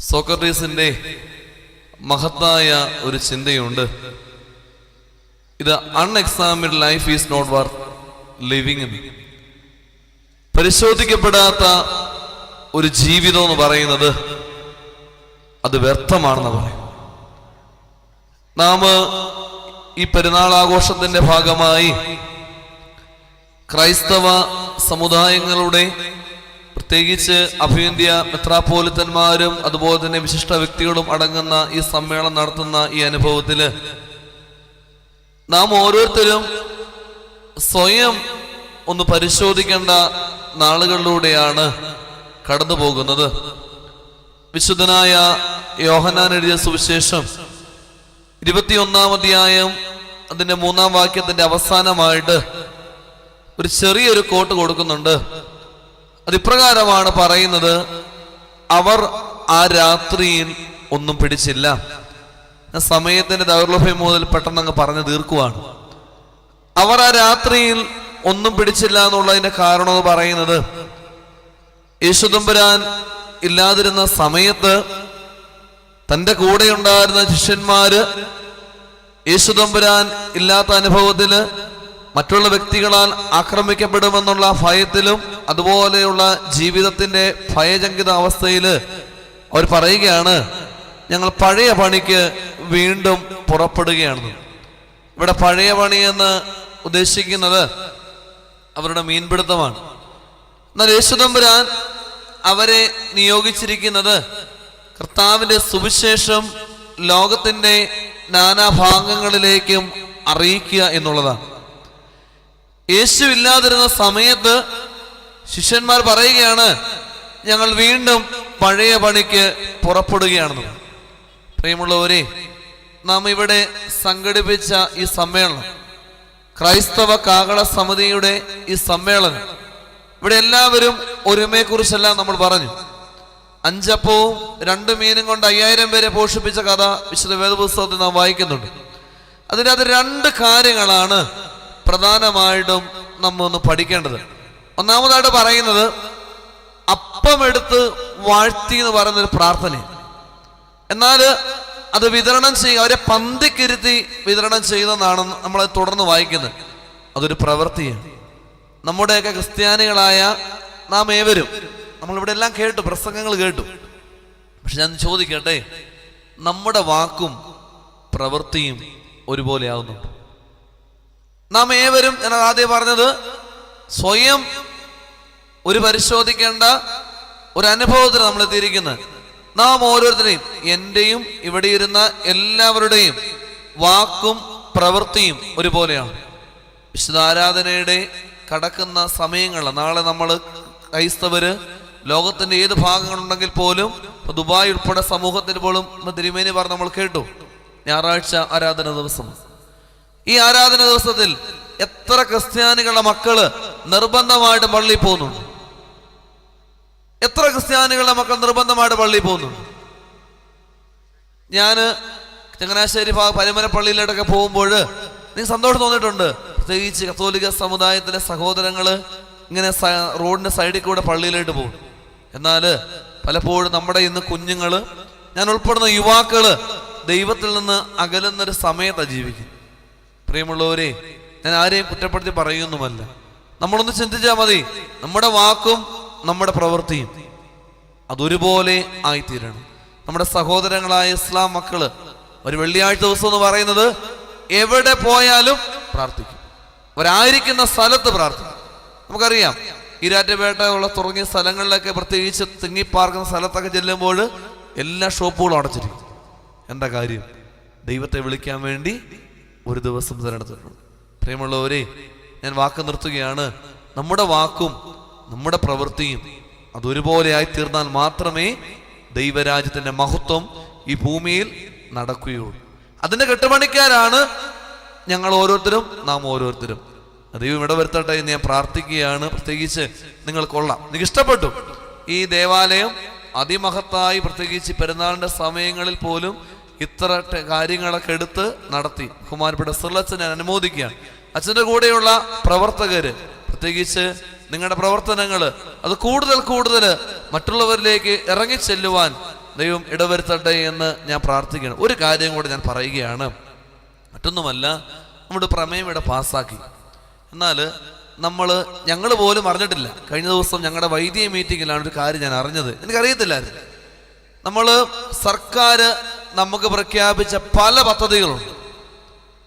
സോക്രട്ടീസിന്റെ മഹത്തായ ഒരു ചിന്തയുണ്ട്. ഇത് unexamined life is not worth living പരിശോധിക്കപ്പെടാത്ത ഒരു ജീവിതം എന്ന് പറയുന്നത് അത് വ്യർത്ഥമാണെന്ന് പറയും. നാം ഈ പെരുന്നാൾ ആഘോഷത്തിന്റെ ഭാഗമായി ക്രൈസ്തവ സമുദായങ്ങളുടെ പ്രത്യേകിച്ച് അഭിന്ത്യ മെത്രാപോലിത്തന്മാരും അതുപോലെ തന്നെ വിശിഷ്ട വ്യക്തികളും അടങ്ങുന്ന ഈ സമ്മേളനം നടത്തുന്ന ഈ അനുഭവത്തിൽ നാം ഓരോരുത്തരും സ്വയം ഒന്ന് പരിശോധിക്കേണ്ട നാളുകളിലൂടെയാണ് കടന്നു പോകുന്നത്. വിശുദ്ധനായ യോഹനാൻ എഴുതിയ സുവിശേഷം ഇരുപത്തിയൊന്നാം അധ്യായം അതിന്റെ മൂന്നാം വാക്യത്തിന്റെ അവസാനമായിട്ട് ഒരു ചെറിയൊരു കോട്ട് കൊടുക്കുന്നുണ്ട്. അത് ഇപ്രകാരമാണ് പറയുന്നത് അവർ ആ രാത്രിയിൽ ഒന്നും പിടിച്ചില്ല. സമയത്തിന്റെ ദൗർലഭ്യം മുതൽ പെട്ടെന്ന് അങ്ങ് പറഞ്ഞു തീർക്കുവാണ്. അവർ ആ രാത്രിയിൽ ഒന്നും പിടിച്ചില്ല എന്നുള്ളതിന്റെ കാരണം എന്ന് പറയുന്നത് യേശുദമ്പുരാൻ ഇല്ലാതിരുന്ന സമയത്ത് തന്റെ കൂടെ ഉണ്ടായിരുന്ന ശിഷ്യന്മാര് യേശുദമ്പുരാൻ ഇല്ലാത്ത അനുഭവത്തിൽ മറ്റുള്ള വ്യക്തികളാൽ ആക്രമിക്കപ്പെടുമെന്നുള്ള ഭയത്തിലും അതുപോലെയുള്ള ജീവിതത്തിന്റെ ഭയചങ്കിത അവസ്ഥയിൽ അവർ പറയുകയാണ് ഞങ്ങൾ പഴയ പണിക്ക് വീണ്ടും പുറപ്പെടുകയാണെന്ന് ഇവിടെ പഴയ പണി എന്ന് ഉദ്ദേശിക്കുന്നത് അവരുടെ മീൻപിടുത്തമാണ്. എന്നാൽ യേശുദമ്പുരാൻ അവരെ നിയോഗിച്ചിരിക്കുന്നത് കർത്താവിന്റെ സുവിശേഷം ലോകത്തിന്റെ നാനാഭാഗങ്ങളിലേക്കും അറിയിക്കുക എന്നുള്ളതാണ്. യേശു ഇല്ലാതിരുന്ന സമയത്ത് ശിഷ്യന്മാർ പറയുകയാണ് ഞങ്ങൾ വീണ്ടും പഴയ പണിക്ക് പുറപ്പെടുകയാണെന്ന്. പ്രിയമുള്ളവരെ നാം ഇവിടെ സംഘടിപ്പിച്ച ഈ സമ്മേളനം ക്രൈസ്തവ കാകള സമിതിയുടെ ഈ സമ്മേളനം ഇവിടെ എല്ലാവരും ഒരുമയെക്കുറിച്ചെല്ലാം നമ്മൾ പറഞ്ഞു. അഞ്ചപ്പവും രണ്ട് മീനും കൊണ്ട് അയ്യായിരം പേരെ പോഷിപ്പിച്ച കഥ വിശുദ്ധ വേദപുസ്തകത്തിൽ നാം വായിക്കുന്നുണ്ട്. അതിനകത്ത് രണ്ട് കാര്യങ്ങളാണ് പ്രധാനമായിട്ടും നമ്മ ഒന്ന് പഠിക്കേണ്ടത്. ഒന്നാമതായിട്ട് പറയുന്നത് അപ്പമെടുത്ത് വാഴ്ത്തി എന്ന് പറയുന്ന ഒരു പ്രാർത്ഥന എന്നാൽ അത് വിതരണം ചെയ്യുക അവരെ പന്തിക്കിരുത്തി വിതരണം ചെയ്യുന്നതാണ് നമ്മൾ തുടർന്ന് വായിക്കുന്നത്. അതൊരു പ്രവൃത്തിയാണ്. നമ്മുടെയൊക്കെ ക്രിസ്ത്യാനികളായ നാം ഏവരും നമ്മളിവിടെ എല്ലാം കേട്ടു പ്രസംഗങ്ങൾ കേട്ടു. പക്ഷെ ഞാൻ ചോദിക്കട്ടെ നമ്മുടെ വാക്കും പ്രവൃത്തിയും ഒരുപോലെ ആവുന്നുണ്ട് നാം ഏവരും ഞാൻ ആദ്യം പറഞ്ഞത് സ്വയം ഒരു പരിശോധിക്കേണ്ട ഒരു അനുഭവത്തിൽ നമ്മൾ എത്തിയിരിക്കുന്നത്. നാം ഓരോരുത്തരെയും എന്റെയും ഇവിടെ ഇരുന്ന എല്ലാവരുടെയും വാക്കും പ്രവൃത്തിയും ഒരുപോലെയാണ്. വിശുദ്ധാരാധനയുടെ കടക്കുന്ന സമയങ്ങൾ നാളെ നമ്മൾ ക്രൈസ്തവര് ലോകത്തിന്റെ ഏത് ഭാഗങ്ങളുണ്ടെങ്കിൽ പോലും ദുബായ് ഉൾപ്പെടെ സമൂഹത്തിൽ പോലും തിരുമേനി പറഞ്ഞ് നമ്മൾ കേട്ടു. ഞായറാഴ്ച ആരാധന ദിവസം. ഈ ആരാധന ദിവസത്തിൽ എത്ര ക്രിസ്ത്യാനികളുടെ മക്കൾ നിർബന്ധമായിട്ട് പള്ളിയിൽ പോകുന്നുണ്ട്. എത്ര ക്രിസ്ത്യാനികളുടെ മക്കൾ നിർബന്ധമായിട്ട് പള്ളിയിൽ പോകുന്നുണ്ട് ഞാൻ ചങ്ങനാശ്ശേരി ഭാഗ പരിമര പള്ളിയിലോട്ടൊക്കെ പോകുമ്പോൾ നീ സന്തോഷം തോന്നിയിട്ടുണ്ട്. പ്രത്യേകിച്ച് കത്തോലിക സമുദായത്തിലെ സഹോദരങ്ങൾ ഇങ്ങനെ റോഡിന്റെ സൈഡിൽ കൂടെ പള്ളിയിലോട്ട് പോകും. എന്നാൽ പലപ്പോഴും നമ്മുടെ ഇന്ന് കുഞ്ഞുങ്ങൾ ഞാൻ ഉൾപ്പെടുന്ന യുവാക്കൾ ദൈവത്തിൽ നിന്ന് അകലുന്നൊരു സമയത്താണ് ജീവിക്കുന്നത് പ്രിയമുള്ളവരെ ഞാൻ ആരെയും കുറ്റപ്പെടുത്തി പറയുന്നുമല്ല. നമ്മളൊന്ന് ചിന്തിച്ചാൽ മതി നമ്മുടെ വാക്കും നമ്മുടെ പ്രവൃത്തിയും അതൊരുപോലെ ആയിത്തീരണം. നമ്മുടെ സഹോദരങ്ങളായ ഇസ്ലാം മക്കൾ ഒരു വെള്ളിയാഴ്ച ദിവസം എന്ന് പറയുന്നത് എവിടെ പോയാലും പ്രാർത്ഥിക്കും. അവരായിരിക്കുന്ന സ്ഥലത്ത് പ്രാർത്ഥിക്കും. നമുക്കറിയാം ഈരാറ്റുപേട്ട ഉള്ള തുടങ്ങിയ സ്ഥലങ്ങളിലൊക്കെ പ്രത്യേകിച്ച് തിങ്ങിപ്പാർക്കുന്ന സ്ഥലത്തൊക്കെ ചെല്ലുമ്പോൾ എല്ലാ ഷോപ്പുകളും അടച്ചിരിക്കും. എന്താ കാര്യം? ദൈവത്തെ വിളിക്കാൻ വേണ്ടി ഒരു ദിവസം തിരഞ്ഞെടുത്തിട്ടുണ്ട് പ്രിയമുള്ളവരെ ഞാൻ വാക്ക് നിർത്തുകയാണ്. നമ്മുടെ വാക്കും നമ്മുടെ പ്രവൃത്തിയും അതൊരുപോലെ ആയി തീർന്നാൽ മാത്രമേ ദൈവരാജ്യത്തിന്റെ മഹത്വം ഈ ഭൂമിയിൽ നടക്കുകയുള്ളൂ. അതിന്റെ കെട്ടുപണിക്കാരാണ് ഞങ്ങൾ ഓരോരുത്തരും നാം ഓരോരുത്തരും. ദൈവം ഇടവരുത്തട്ടെ എന്ന് ഞാൻ പ്രാർത്ഥിക്കുകയാണ്. പ്രത്യേകിച്ച് നിങ്ങൾ കൊള്ളാം. നിങ്ങൾക്ക് ഇഷ്ടപ്പെട്ടു? ഈ ദേവാലയം അതിമഹത്തായി പ്രത്യേകിച്ച് പെരുന്നാളിന്റെ സമയങ്ങളിൽ പോലും ഇത്ര കാര്യങ്ങളൊക്കെ എടുത്ത് നടത്തി. ബഹുമാനപ്പെട്ട സിർലച്ചൻ ഞാൻ അനുമോദിക്കുകയാണ്. അച്ഛന്റെ കൂടെയുള്ള പ്രവർത്തകര് പ്രത്യേകിച്ച് നിങ്ങളുടെ പ്രവർത്തനങ്ങൾ അത് കൂടുതൽ കൂടുതൽ മറ്റുള്ളവരിലേക്ക് ഇറങ്ങിച്ചെല്ലുവാൻ ദൈവം ഇടവരുത്തട്ടെ എന്ന് ഞാൻ പ്രാർത്ഥിക്കണം ഒരു കാര്യം കൂടെ ഞാൻ പറയുകയാണ്. മറ്റൊന്നുമല്ല നമ്മുടെ പ്രമേയം ഇവിടെ പാസ്സാക്കി. എന്നാൽ നമ്മൾ ഞങ്ങൾ പോലും അറിഞ്ഞിട്ടില്ല. കഴിഞ്ഞ ദിവസം ഞങ്ങളുടെ വൈദ്യ മീറ്റിങ്ങിലാണ് ഒരു കാര്യം ഞാൻ അറിഞ്ഞത്. എനിക്കറിയത്തില്ലായിരുന്നു. നമ്മൾ സർക്കാർ നമുക്ക് പ്രഖ്യാപിച്ച പല പദ്ധതികളുണ്ട്.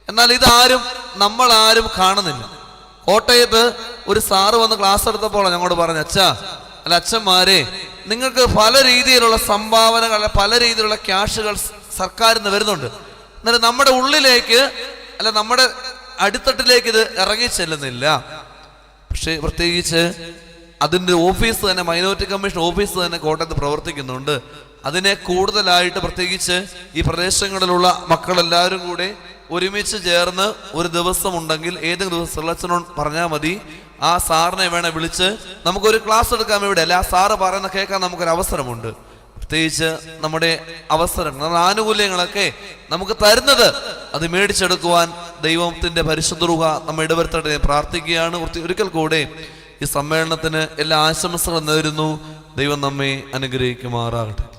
എന്നാൽ ഇതാരും നമ്മൾ ആരും കാണുന്നില്ല. കോട്ടയത്ത് ഒരു സാറ് വന്ന് ക്ലാസ് എടുത്തപ്പോൾ ഞങ്ങളോട് പറഞ്ഞു അച്ഛാ അല്ല അച്ഛന്മാരെ നിങ്ങൾക്ക് പല രീതിയിലുള്ള സംഭാവനകൾ പല രീതിയിലുള്ള ക്യാഷുകൾ സർക്കാരിൽ നിന്ന് വരുന്നുണ്ട്. എന്നാൽ നമ്മുടെ ഉള്ളിലേക്ക് അല്ല നമ്മുടെ അടിത്തട്ടിലേക്ക് ഇത് ഇറങ്ങി ചെല്ലുന്നില്ല. പക്ഷേ പ്രത്യേകിച്ച് അതിന്റെ ഓഫീസ് തന്നെ മൈനോറിറ്റി കമ്മീഷൻ ഓഫീസ് തന്നെ കോട്ടയത്ത് പ്രവർത്തിക്കുന്നുണ്ട്. അതിനെ കൂടുതലായിട്ട് പ്രത്യേകിച്ച് ഈ പ്രദേശങ്ങളിലുള്ള മക്കളെല്ലാവരും കൂടെ ഒരുമിച്ച് ചേർന്ന് ഒരു ദിവസം ഉണ്ടെങ്കിൽ ഏതെങ്കിലും ദിവസം സെലക്ഷനോട് പറഞ്ഞാൽ മതി. ആ സാറിനെ വേണേ വിളിച്ച് നമുക്കൊരു ക്ലാസ് എടുക്കാം ഇവിടെ. അല്ല? ആ സാറ് പറയുന്ന കേൾക്കാൻ നമുക്കൊരു അവസരമുണ്ട്. പ്രത്യേകിച്ച് നമ്മുടെ അവസരം നമ്മുടെ ആനുകൂല്യങ്ങളൊക്കെ നമുക്ക് തരുന്നത് അത് മേടിച്ചെടുക്കുവാൻ ദൈവത്തിന്റെ പരിശുദ്ധ നമ്മൾ നമ്മെ ഇടവരുത്തട്ടെ. പ്രാർത്ഥിക്കുകയാണ്. ഒരിക്കൽ കൂടെ ഈ സമ്മേളനത്തിന് എല്ലാ ആശംസകളും നേരുന്നു. ദൈവം നമ്മെ അനുഗ്രഹിക്കുമാറാകട്ടെ.